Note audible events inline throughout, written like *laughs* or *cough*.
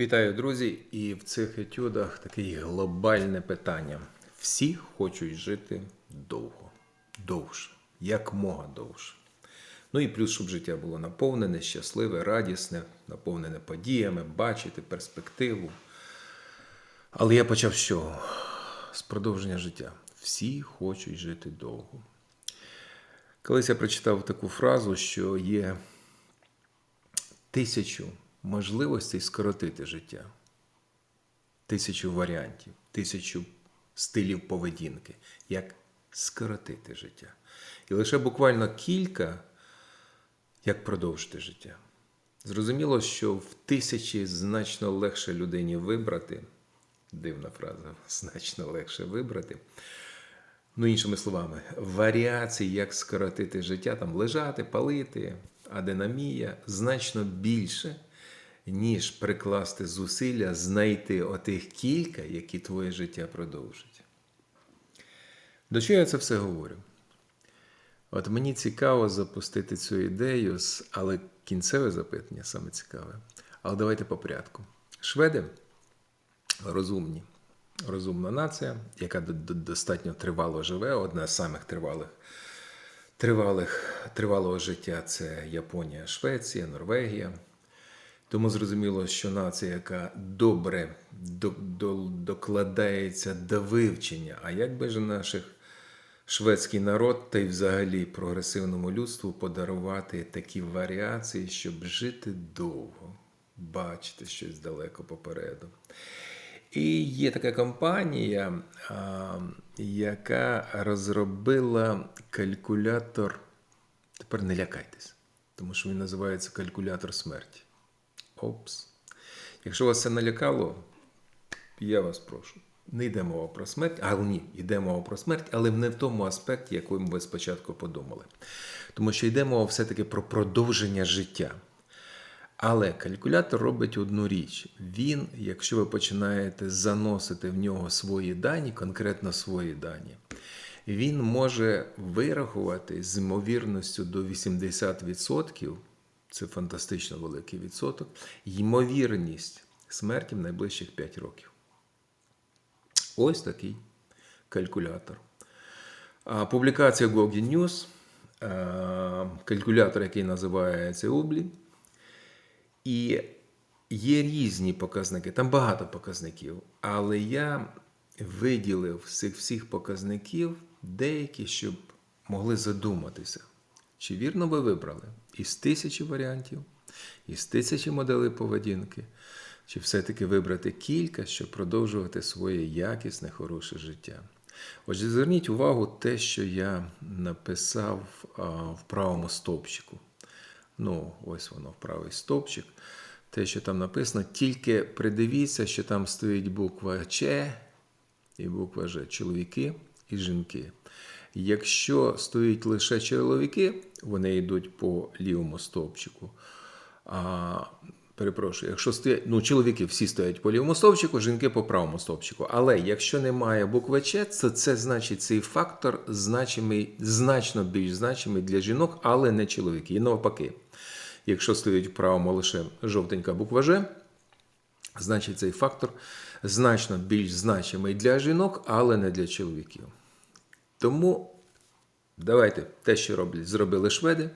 Вітаю, друзі! І в цих етюдах таке глобальне питання. Всі хочуть жити довго, довше, як мога довше. Ну і плюс, щоб життя було наповнене, щасливе, радісне, наповнене подіями, бачити перспективу. Але я почав з чого? З продовження життя. Всі хочуть жити довго. Колись я прочитав таку фразу, що є тисячу можливостей скоротити життя, тисячу варіантів, тисячу стилів поведінки, як скоротити життя. І лише буквально кілька, як продовжити життя. Зрозуміло, що в тисячі значно легше людині вибрати, дивна фраза, *laughs* значно легше вибрати. Ну, іншими словами, варіацій, як скоротити життя, там лежати, палити, адинамія значно більше, ніж прикласти зусилля, знайти отих кілька, які твоє життя продовжать. До чого я це все говорю? От мені цікаво запустити цю ідею, але кінцеве запитання саме цікаве. Але давайте по порядку. Шведи розумні, розумна нація, яка до- до- достатньо тривало живе, одна з самих тривалих, тривалих, тривалого життя це Японія, Швеція, Норвегія. Тому зрозуміло, що нація, яка добре до, до, докладається до вивчення, а як би ж наших шведський народ та й взагалі прогресивному людству подарувати такі варіації, щоб жити довго, бачити щось далеко попереду. І є така компанія, яка розробила калькулятор. Тепер не лякайтесь, тому що він називається калькулятор смерті. Опс. Якщо вас це налякало, я вас прошу. Не йде мова про смерть, а ні, йде мова про смерть, але не в тому аспекті, якому ви спочатку подумали. Тому що йде мова все-таки про продовження життя. Але калькулятор робить одну річ. Він, якщо ви починаєте заносити в нього свої дані, конкретно свої дані, він може вирахувати з ймовірністю до 80%, це фантастично великий відсоток, ймовірність смерті в найближчих 5 років. Ось такий калькулятор. Публікація Gogi News, калькулятор, який називається Ублі. І є різні показники, там багато показників, але я виділив з цих всіх показників деякі, щоб могли задуматися, чи вірно ви вибрали із тисячі варіантів, із тисячі моделей поведінки, чи все-таки вибрати кілька, щоб продовжувати своє якісне, хороше життя. Отже, зверніть увагу те, що я написав в правому стовпчику. Ну, ось воно, правий стовпчик. Те, що там написано, тільки придивіться, що там стоїть буква Ч і буква Ж. Чоловіки і жінки. Якщо стоїть лише чоловіки, вони йдуть по лівому стовпчику. А, перепрошую, якщо стоять, ну, чоловіки всі стоять по лівому стовпчику, жінки по правому стовпчику. Але якщо немає букви Ч, то це значить цей фактор значимий, значно більш значимий для жінок, але не чоловіки. І навпаки, якщо стоїть в правому лише жовтенька буква Ж, значить цей фактор значно більш значимий для жінок, але не для чоловіків. Тому давайте те, що роблять, зробили шведи.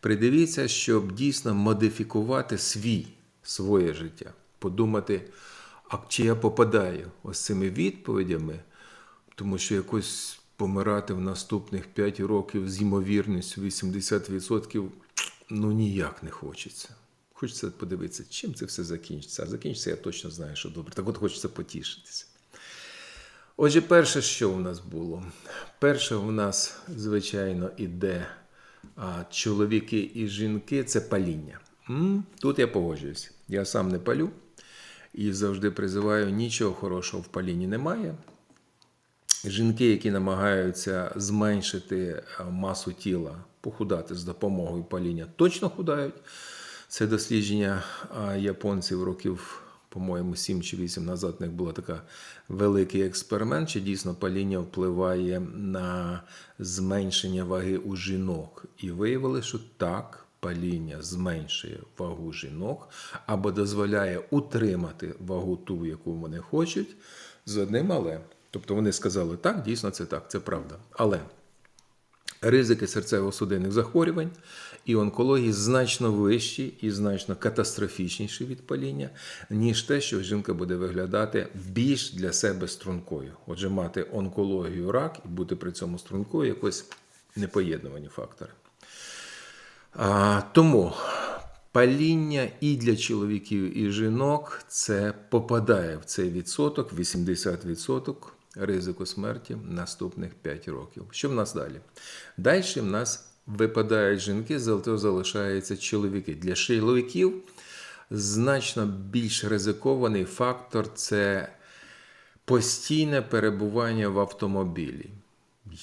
Придивіться, щоб дійсно модифікувати свій, своє життя. Подумати, а чи я попадаю ось цими відповідями, тому що якось помирати в наступних 5 років з ймовірністю 80% ну ніяк не хочеться. Хочеться подивитися, чим це все закінчиться. А закінчиться, я точно знаю, що добре. Так от хочеться потішитися. Отже, перше, що у нас було? Перше, у нас, звичайно, іде а, чоловіки і жінки це паління. Тут я погоджуюсь. Я сам не палю і завжди призиваю, нічого хорошого в палінні немає. Жінки, які намагаються зменшити масу тіла, похудати з допомогою паління, точно худають. Це дослідження японців років, по-моєму, 7 чи 8 назад. У них був така великий експеримент, чи дійсно паління впливає на зменшення ваги у жінок. І виявили, що так, паління зменшує вагу жінок або дозволяє утримати вагу ту, яку вони хочуть, з одним але. Тобто вони сказали, так, дійсно це так, це правда. Але ризики серцево-судинних захворювань і онкології значно вищі і значно катастрофічніші від паління, ніж те, що жінка буде виглядати більш для себе стрункою. Отже, мати онкологію, рак і бути при цьому стрункою якось непоєднувані фактори. А, тому паління і для чоловіків, і жінок це попадає в цей відсоток, 80% ризику смерті наступних 5 років. Що в нас далі? Далі в нас випадають жінки, зато залишаються чоловіки. Для чоловіків значно більш ризикований фактор це постійне перебування в автомобілі.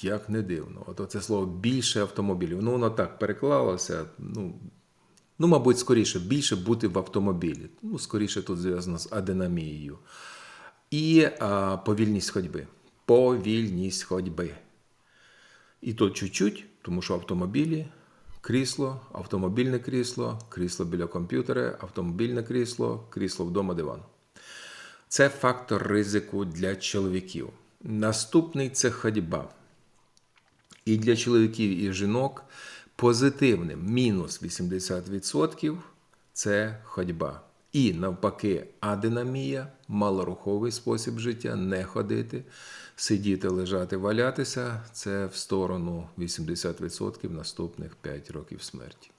Як не дивно, от це слово більше автомобілів. Ну, воно так переклалося. Ну, ну, мабуть, скоріше, більше бути в автомобілі. Ну, скоріше тут зв'язано з адинамією. І а, повільність ходьби. Повільність ходьби. І то чуть-чуть, тому що автомобілі, крісло, автомобільне крісло, крісло біля комп'ютера, автомобільне крісло, крісло вдома, диван. Це фактор ризику для чоловіків. Наступний це ходьба. І для чоловіків і жінок позитивним мінус 80% це ходьба. І навпаки, адинамія, малоруховий спосіб життя, не ходити, сидіти, лежати, валятися це в сторону 80% наступних 5 років смерті.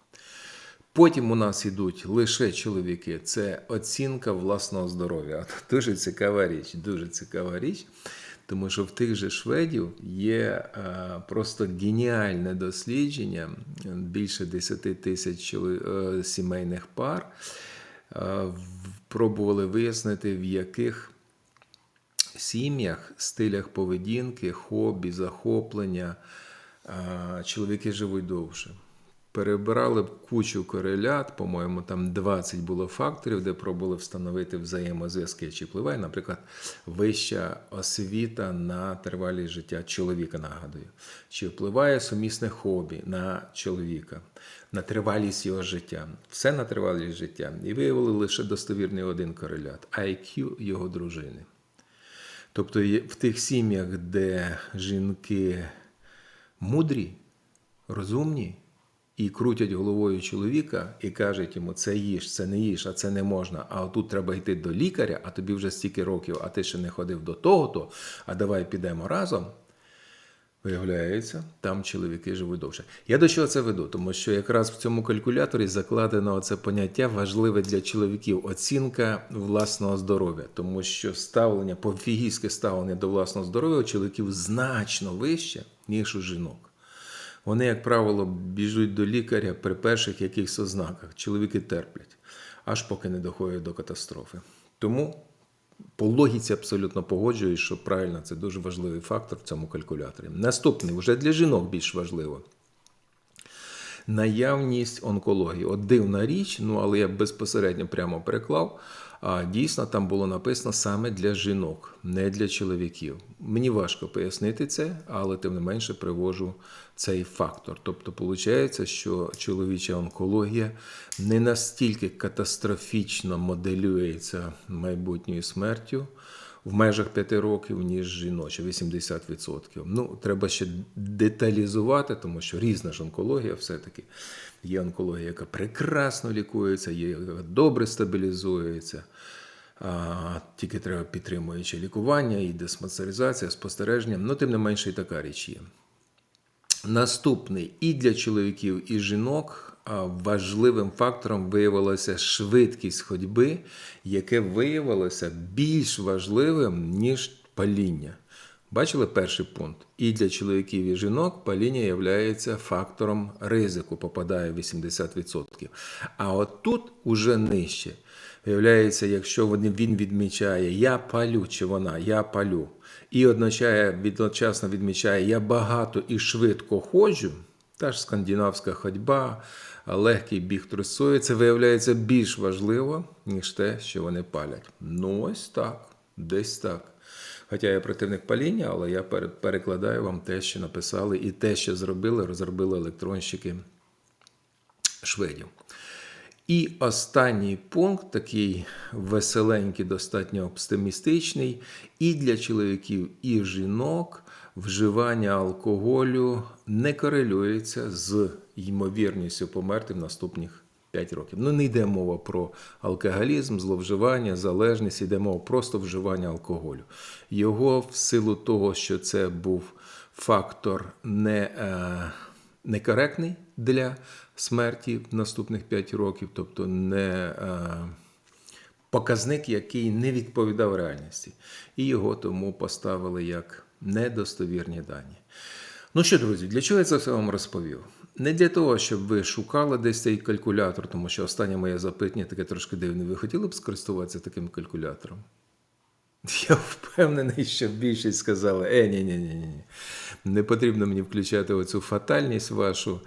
Потім у нас йдуть лише чоловіки, це оцінка власного здоров'я. Дуже цікава річ, дуже цікава річ. Тому що в тих же шведів є а, просто геніальне дослідження, більше 10 тисяч е, сімейних пар. В- пробували вияснити, в яких сім'ях, стилях поведінки, хобі, захоплення чоловіки живуть довше. Перебирали кучу корелят, по-моєму, там 20 було факторів, де пробували встановити взаємозв'язки. Чи впливає, наприклад, вища освіта на тривалість життя чоловіка, нагадую, чи впливає сумісне хобі на чоловіка, на тривалість його життя, все на тривалість життя. І виявили лише достовірний один корелят IQ його дружини. Тобто в тих сім'ях, де жінки мудрі, розумні і крутять головою чоловіка і кажуть йому, це їж, це не їж, а це не можна. А отут треба йти до лікаря, а тобі вже стільки років, а ти ще не ходив до того-то, а давай підемо разом. Виявляється, там чоловіки живуть довше. Я до чого це веду? Тому що якраз в цьому калькуляторі закладено це поняття важливе для чоловіків оцінка власного здоров'я, тому що ставлення, пофігійське ставлення до власного здоров'я у чоловіків значно вище, ніж у жінок. Вони, як правило, біжуть до лікаря при перших якихось ознаках. Чоловіки терплять, аж поки не доходять до катастрофи. Тому по логіці абсолютно погоджуюсь, що правильно це дуже важливий фактор в цьому калькуляторі. Наступний, вже для жінок більш важливо. Наявність онкології. От дивна річ, ну але я безпосередньо прямо переклав. Дійсно там було написано саме для жінок, не для чоловіків. Мені важко пояснити це, але тим не менше привожу цей фактор. Тобто, виходить, що чоловіча онкологія не настільки катастрофічно моделюється майбутньою смертю в межах 5 років, ніж жіноча, 80%. Ну, треба ще деталізувати, тому що різна ж онкологія все-таки. Є онкологія, яка прекрасно лікується, є яка добре стабілізується. А, тільки треба підтримуючи лікування і десмацеризація, спостереження. Ну, тим не менше, і така річ є. Наступний і для чоловіків, і жінок важливим фактором виявилася швидкість ходьби, яке виявилося більш важливим, ніж паління. Бачили перший пункт? І для чоловіків і жінок паління є фактором ризику, попадає 80%. А от тут уже нижче. Виявляється, якщо він відмічає я палю чи вона, я палю, і одноча- одночасно відмічає я багато і швидко ходжу, та ж скандинавська ходьба, легкий біг трусою, це виявляється більш важливо, ніж те, що вони палять. Ну, ось так, десь так. Хоча я противник паління, але я перекладаю вам те, що написали, і те, що зробили, розробили електронщики шведів. І останній пункт, такий веселенький, достатньо оптимістичний, і для чоловіків, і жінок вживання алкоголю не корелюється з ймовірністю померти в наступних 5 років. Ну, не йде мова про алкоголізм, зловживання, залежність, йде мова просто вживання алкоголю. Його в силу того, що це був фактор не. Е, некоректний для смерті в наступних 5 років, тобто не е, показник, який не відповідав реальності. І його тому поставили як недостовірні дані. Ну що, друзі, для чого я це все вам розповів? Не для того, щоб ви шукали десь цей калькулятор, тому що останнє моє запитання таке трошки дивне. Ви хотіли б скористуватися таким калькулятором? Я впевнений, що більшість сказали: е, ні, ні, ні, ні. Не потрібно мені включати оцю фатальність вашу.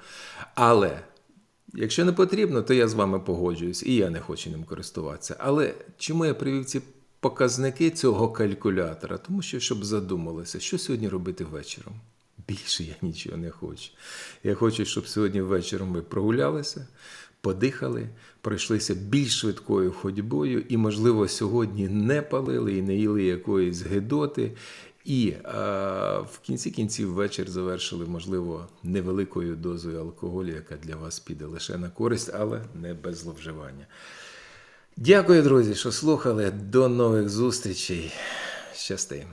Але якщо не потрібно, то я з вами погоджуюсь, і я не хочу ним користуватися. Але чому я привів ці показники цього калькулятора? Тому що, щоб задумалися, що сьогодні робити вечором. Більше я нічого не хочу. Я хочу, щоб сьогодні вечором ви прогулялися, подихали, пройшлися більш швидкою ходьбою, і, можливо, сьогодні не палили і не їли якоїсь гидоти. І а, в кінці кінців вечір завершили, можливо, невеликою дозою алкоголю, яка для вас піде лише на користь, але не без зловживання. Дякую, друзі, що слухали. До нових зустрічей. Щасти!